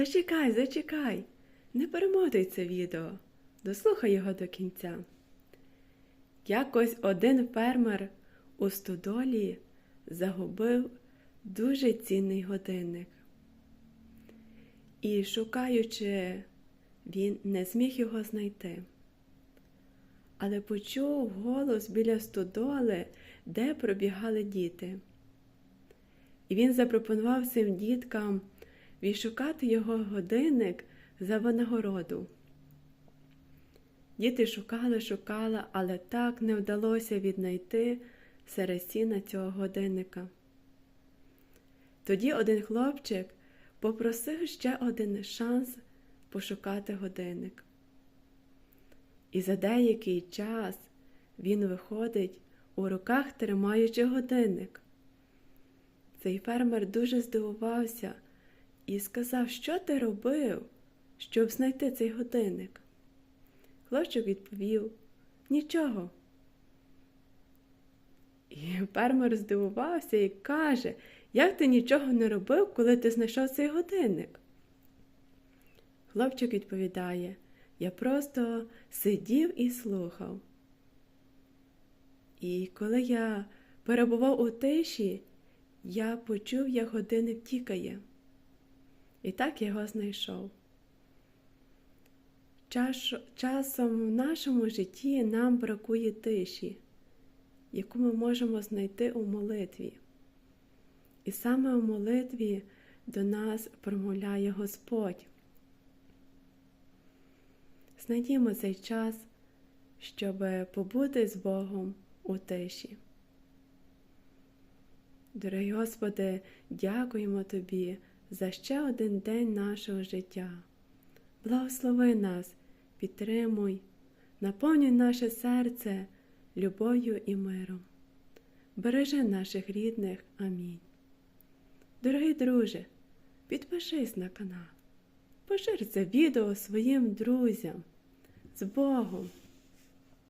Зачекай, зачекай, не перемотуй це відео, дослухай його до кінця. Якось один фермер у стодолі загубив дуже цінний годинник. І, шукаючи, він не зміг його знайти. Але почув голос біля стодоли, де пробігали діти. І він запропонував цим діткам відшукати його годинник за винагороду. Діти шукали, шукали, але так не вдалося віднайти серед сіна цього годинника. Тоді один хлопчик попросив ще один шанс пошукати годинник. І за деякий час він виходить у руках, тримаючи годинник. Цей фермер дуже здивувався і сказав, що ти робив, щоб знайти цей годинник. Хлопчик відповів нічого. І фермер здивувався і каже, як ти нічого не робив, коли ти знайшов цей годинник? Хлопчик відповідає, я просто сидів і слухав. І коли я перебував у тиші, я почув, як годинник тікає. І так його знайшов. Часом в нашому житті нам бракує тиші, яку ми можемо знайти у молитві. І саме у молитві до нас промовляє Господь. Знайдімо цей час, щоб побути з Богом у тиші. Дорогий Господи, дякуємо Тобі за ще один день нашого життя. Благослови нас, підтримуй, наповнюй наше серце любов'ю і миром. Бережи наших рідних. Амінь. Дорогий друже, підпишись на канал, пошир це відео своїм друзям з Богом.